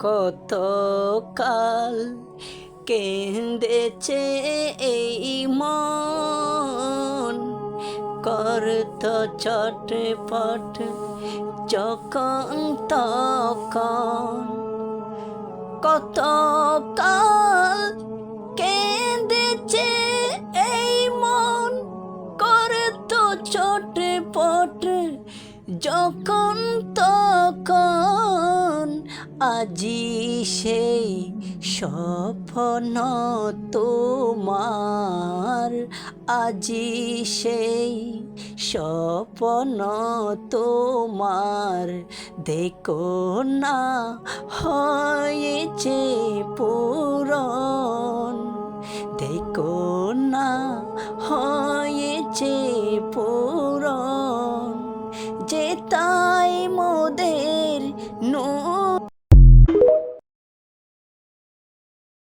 কত কাল কেঁদেছে এই মন? করত চটপট যখন তখন। কত কাল কেঁদেছে এই মন? করত চটপট যখন আজি সেই স্বপ্ন তোমার, আজি সেই স্বপ্ন তোমার। দেখো না হয়েছে পুরন দেখো না হয়েছে পুরন যে তাই মন